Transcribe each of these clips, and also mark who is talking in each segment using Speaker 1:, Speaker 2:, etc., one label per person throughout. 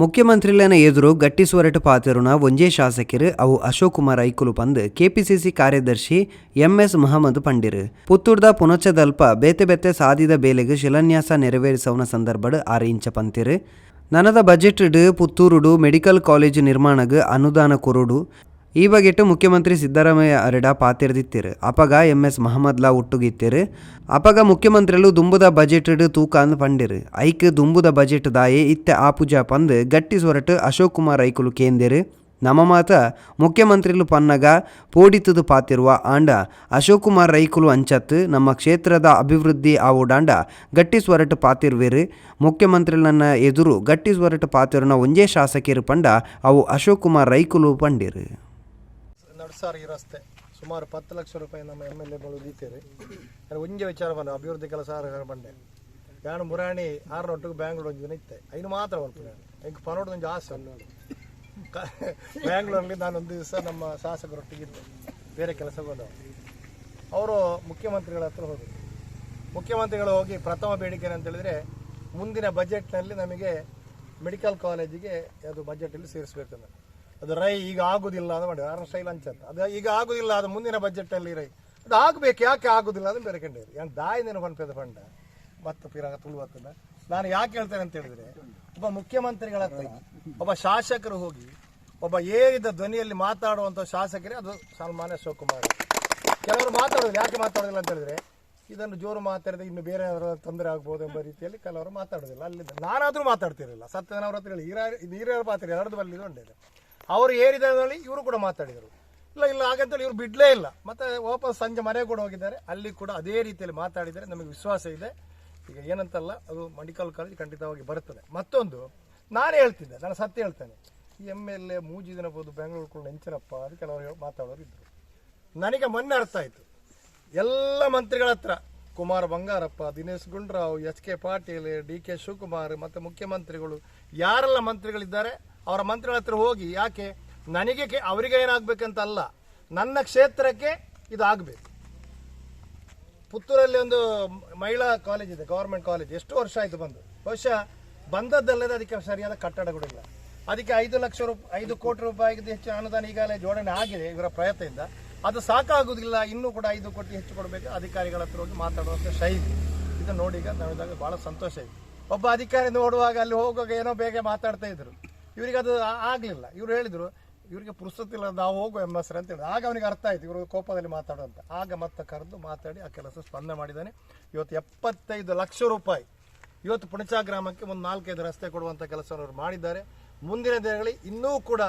Speaker 1: ಮುಖ್ಯಮಂತ್ರಿಲನ ಎದುರು ಗಟ್ಟಿ ಸ್ವರಟ ಪಾತಿರುನ ಒಂಜೇ ಶಾಸಕರು ಅವು ಅಶೋಕ್ ಕುಮಾರ್ ಐಕುಲು ಪಂದ್, ಕೆಪಿಸಿಸಿ ಕಾರ್ಯದರ್ಶಿ ಎಂಎಸ್ ಮಹಮ್ಮದ್ ಪಂಡಿರು. ಪುತ್ತೂರ್ದ ಪುನಚದಲ್ಪ ಬೇತೆ ಬೆತ್ತೆ ಸಾಧಿದ ಬೇಲೆಗೆ ಶಿಲಾನ್ಯಾಸ ನೆರವೇರಿಸವನ ಸಂದರ್ಭಡ್ ಆರು ಇಂಚ ಪಂತಿರು. ನನದ ಬಜೆಟ್ ಪುತ್ತೂರುಡು ಮೆಡಿಕಲ್ ಕಾಲೇಜ್ ನಿರ್ಮಾಣಗ್ ಅನುದಾನ ಕೊರುಡು. ಈ ಬಗೆಟ್ ಮುಖ್ಯಮಂತ್ರಿ ಸಿದ್ದರಾಮಯ್ಯ ಅರಡ ಪಾತಿರ್ದಿತ್ತಿರು. ಅಪಗ ಎಂ ಎಸ್ ಮಹಮ್ಮದ್ಲಾ ಒಟ್ಟುಗಿತ್ತಿರು ಅಪಗ ಮುಖ್ಯಮಂತ್ರಿಲು ದುಂಬುದ ಬಜೆಟ್ ತೂಕ ಅಂದ್ ಪಂಡಿರು. ಐಕ್ ದುಂಬುದ ಬಜೆಟ್ ದಾಯೆ ಇತ್ತೆ ಆಪುಜ ಪಂದ್ ಗಟ್ಟಿ ಸೊರಟು ಅಶೋಕ್ ಕುಮಾರ್ ಐಕುಲು ಕೇಂದಿರು. ನಮ್ಮ ಮಾತ ಮುಖ್ಯಮಂತ್ರಿಲು ಪನ್ನಗ ಪೋಡಿತದು ಪಾತಿರುವ ಆಂಡ ಅಶೋಕ್ ಕುಮಾರ್ ರೈಕುಲು ಅಂಚತ್ ನಮ್ಮ ಕ್ಷೇತ್ರದ ಅಭಿವೃದ್ಧಿ ಆವುಡಾಂಡ ಗಟ್ಟಿ ಸ್ವರಟ್ ಪಾತಿರ್ವೇರು. ಮುಖ್ಯಮಂತ್ರಿಲನ್ನ ಎದುರು ಗಟ್ಟಿ ಸ್ವರಟ್ ಪಾತಿರುನ ಒಂಜೇ ಶಾಸಕಿರು ಪಂಡ ಅವು ಅಶೋಕ್ ಕುಮಾರ್ ರೈಕುಲು ಪಂಡಿರು.
Speaker 2: ನಡ್ಸಾರ ಈ ರಸ್ತೆ. ಸುಮಾರು ಪತ್ತು ಲಕ್ಷ ರೂಪಾಯಿ ನಮ್ಮ ಎಂ ಎಲ್ ಎಗಳು ದೀತೇರಿ ಒಂಜೆ ವಿಚಾರ ಬಂದ ಅಭಿವೃದ್ಧಿ ಕೆಲಸ ಬಂದೆ ಯಾಣ ಮುರಾಣಿ ಆರ್ನೊಟ್ಟಿಗೆ ಬ್ಯಾಂಗ್ಳೂರ್ ಒಂದು ದಿನ ಇತ್ತೆ. ಐನು ಮಾತ್ರ ಬರ್ತೀನಿ ಹೆಂಗೆ ಒಂದು ಆಸೆ. ಅನ್ನೋದು ಬ್ಯಾಂಗ್ಳೂರಲ್ಲಿ ಒಂದು ದಿವಸ ನಮ್ಮ ಶಾಸಕರೊಟ್ಟಿಗಿದ್ದೆ ಬೇರೆ ಕೆಲಸ ಬಂದವರು ಅವರು ಮುಖ್ಯಮಂತ್ರಿಗಳ ಹತ್ರ ಹೋದರು. ಮುಖ್ಯಮಂತ್ರಿಗಳು ಹೋಗಿ ಪ್ರಥಮ ಬೇಡಿಕೆ ಅಂತ ಹೇಳಿದ್ರೆ ಮುಂದಿನ ಬಜೆಟ್ನಲ್ಲಿ ನಮಗೆ ಮೆಡಿಕಲ್ ಕಾಲೇಜಿಗೆ ಅದು ಬಜೆಟಲ್ಲಿ ಸೇರಿಸಬೇಕಂತ ಅದು ರೈ ಈಗ ಆಗುದಿಲ್ಲ ಅಂತ ಮಾಡಿ ಆರ್ ಸ್ಟೈಲ್ ಅಂತ. ಅದು ಈಗ ಆಗುದಿಲ್ಲ, ಅದು ಮುಂದಿನ ಬಜೆಟ್ ಅಲ್ಲಿ ರೈ. ಅದು ಆಗಬೇಕು, ಯಾಕೆ ಆಗುದಿಲ್ಲ ಅಂತ ಬೇರೆ ಕಂಡಿರಿ ಏನು ದಾಯಿನ ಪಂಪದ ಫಂಡ ಮತ್ತೆ ಪಿರಾಗ ತುಳುವತ್ತದ ನಾನು ಯಾಕೆ ಹೇಳ್ತೇನೆ ಅಂತ ಹೇಳಿದ್ರೆ, ಒಬ್ಬ ಮುಖ್ಯಮಂತ್ರಿಗಳ ಹತ್ರ ಒಬ್ಬ ಶಾಸಕರು ಹೋಗಿ, ಒಬ್ಬ ಏರಿದ ಧ್ವನಿಯಲ್ಲಿ ಮಾತಾಡುವಂತ ಶಾಸಕರೇ ಅದು ಸಲ್ಮಾನ್ ಅಶೋಕ್ಮಾರ್ ಕೆಲವರು ಮಾತಾಡೋದಿಲ್ಲ. ಯಾಕೆ ಮಾತಾಡೋದಿಲ್ಲ ಅಂತ ಹೇಳಿದ್ರೆ, ಇದನ್ನು ಜೋರು ಮಾತಾಡಿದ್ರೆ ಇನ್ನು ಬೇರೆ ತೊಂದರೆ ಆಗ್ಬೋದು ಎಂಬ ರೀತಿಯಲ್ಲಿ ಕೆಲವರು ಮಾತಾಡೋದಿಲ್ಲ. ಅಲ್ಲಿಂದ ನಾನಾದರೂ ಮಾತಾಡ್ತಿರಲಿಲ್ಲ. ಸತ್ಯನವರ ಹತ್ರ ಹೇಳಿ ಹೀರ ಹೀರ ಪಾತ್ರ ಎರಡದು ಬಲ್ಲಿ ಅವರು ಏರಿದಲ್ಲಿ ಇವರು ಕೂಡ ಮಾತಾಡಿದರು. ಇಲ್ಲ ಇಲ್ಲ, ಹಾಗಂತೇಳಿ ಇವರು ಬಿಡ್ಲೇ ಇಲ್ಲ. ಮತ್ತೆ ವಾಪಸ್ ಸಂಜೆ ಮನೆಗೆ ಕೂಡ ಹೋಗಿದ್ದಾರೆ. ಅಲ್ಲಿ ಕೂಡ ಅದೇ ರೀತಿಯಲ್ಲಿ ಮಾತಾಡಿದರೆ ನಮಗೆ ವಿಶ್ವಾಸ ಇದೆ. ಈಗ ಏನಂತಲ್ಲ, ಅದು ಮೆಡಿಕಲ್ ಕಾಲೇಜ್ ಖಂಡಿತವಾಗಿ ಬರುತ್ತದೆ ಮತ್ತೊಂದು, ನಾನು ಹೇಳ್ತಿದ್ದೆ, ನಾನು ಸತ್ಯ ಹೇಳ್ತೇನೆ. ಎಂ ಎಲ್ ಎ ಮೂಜಿ ದಿನ ಬೆಂಗಳೂರು ಕೂಡ ನೆಂಚನಪ್ಪ ಅದು ಕೆಲವರು ಮಾತಾಡೋರು ಇದ್ರು. ನನಗೆ ಮೊನ್ನೆ ಅರ್ಥ ಆಯಿತು. ಎಲ್ಲ ಮಂತ್ರಿಗಳ ಹತ್ರ, Kumar Bangarappa, Dinesh Gundurao, H K Patil, D K Shivakumar, ಮತ್ತು ಮುಖ್ಯಮಂತ್ರಿಗಳು, ಯಾರೆಲ್ಲ ಮಂತ್ರಿಗಳಿದ್ದಾರೆ ಅವರ ಮಂತ್ರಿಗಳ ಹತ್ರ ಹೋಗಿ ಯಾಕೆ ನನಗೆ ಅವರಿಗೆ ಏನಾಗಬೇಕಂತ ಅಲ್ಲ ನನ್ನ ಕ್ಷೇತ್ರಕ್ಕೆ ಇದು ಆಗಬೇಕು. ಪುತ್ತೂರಲ್ಲಿ ಒಂದು ಮಹಿಳಾ ಕಾಲೇಜ್ ಇದೆ ಗೌರ್ಮೆಂಟ್ ಕಾಲೇಜ್ ಎಷ್ಟು ವರ್ಷ ಆಯಿತು ಬಂದು. ಬಹುಶಃ ಬಂದದ್ದಲ್ಲದೆ ಅದಕ್ಕೆ ಸರಿಯಾದ ಕಟ್ಟಡಗಳಿಲ್ಲ ಅದಕ್ಕೆ ಐದು ಲಕ್ಷ ರೂಪಾಯಿ ಐದು ಕೋಟಿ ರೂಪಾಯಿಗಿಂತ ಹೆಚ್ಚು ಅನುದಾನ ಈಗಾಗಲೇ ಜೋಡಣೆ ಆಗಿದೆ ಇವರ ಪ್ರಯತ್ನದಿಂದ. ಅದು ಸಾಕಾಗುವುದಿಲ್ಲ ಇನ್ನೂ ಕೂಡ ಐದು ಕೋಟಿ ಹೆಚ್ಚು ಕೊಡಬೇಕು ಅಧಿಕಾರಿಗಳ ಹತ್ರ ಹೋಗಿ ಮಾತಾಡುವಂಥ ಶೈಲಿ. ಇದನ್ನು ನೋಡಿ ಈಗ ನೋಡಿದಾಗ ಭಾಳ ಸಂತೋಷ ಇದೆ ಒಬ್ಬ ಅಧಿಕಾರಿ ನೋಡುವಾಗ ಅಲ್ಲಿ ಹೋಗುವಾಗ ಏನೋ ಬೇಗ ಮಾತಾಡ್ತಾ ಇದ್ರು. ಇವರಿಗೆ ಅದು ಆಗಲಿಲ್ಲ. ಇವರು ಹೇಳಿದರು, ಇವರಿಗೆ ಪುರುಸತ್ತಿಲ್ಲ ನಾವು ಹೋಗುವ ಎಂ ಎಸ್ ಅಂತ ಹೇಳಿದ್ರು. ಆಗ ಅವನಿಗೆ ಅರ್ಥ ಆಯಿತು. ಇವರು ಕೋಪದಲ್ಲಿ ಮಾತಾಡುವಂತ. ಆಗ ಮತ್ತೆ ಕರೆದು ಮಾತಾಡಿ ಆ ಕೆಲಸ ಸ್ಪಂದನೆ ಮಾಡಿದ್ದಾನೆ. ಇವತ್ತು ಎಪ್ಪತ್ತೈದು ಲಕ್ಷ ರೂಪಾಯಿ. ಇವತ್ತು ಪುಣಚಾ ಗ್ರಾಮಕ್ಕೆ ಒಂದು ನಾಲ್ಕೈದು ರಸ್ತೆ ಕೊಡುವಂಥ ಕೆಲಸವನ್ನು ಅವರು ಮಾಡಿದ್ದಾರೆ. ಮುಂದಿನ ದಿನಗಳಲ್ಲಿ ಇನ್ನೂ ಕೂಡ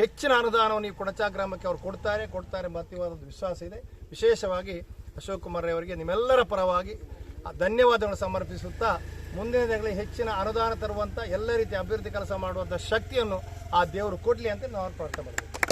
Speaker 2: ಹೆಚ್ಚಿನ ಅನುದಾನವನ್ನು ಈ ಕುಣಚಾ ಗ್ರಾಮಕ್ಕೆ ಅವರು ಕೊಡ್ತಾರೆ. ಕೊಡ್ತಾರೆ ಮತ್ತು ವಿಶ್ವಾಸ ಇದೆ. ವಿಶೇಷವಾಗಿ ಅಶೋಕ್ ಕುಮಾರ್ ಅವರಿಗೆ ನಿಮ್ಮೆಲ್ಲರ ಪರವಾಗಿ ಧನ್ಯವಾದಗಳನ್ನು ಸಮರ್ಪಿಸುತ್ತಾ ಮುಂದಿನ ದಿನಗಳಲ್ಲಿ ಹೆಚ್ಚಿನ ಅನುದಾನ ತರುವಂಥ ಎಲ್ಲ ರೀತಿಯ ಅಭಿವೃದ್ಧಿ ಕೆಲಸ ಮಾಡುವಂಥ ಶಕ್ತಿಯನ್ನು ಆ ದೇವರು ಕೊಡಲಿ ಅಂತ ನಾವು ಪ್ರಾರ್ಥನೆ ಮಾಡ್ತೀವಿ.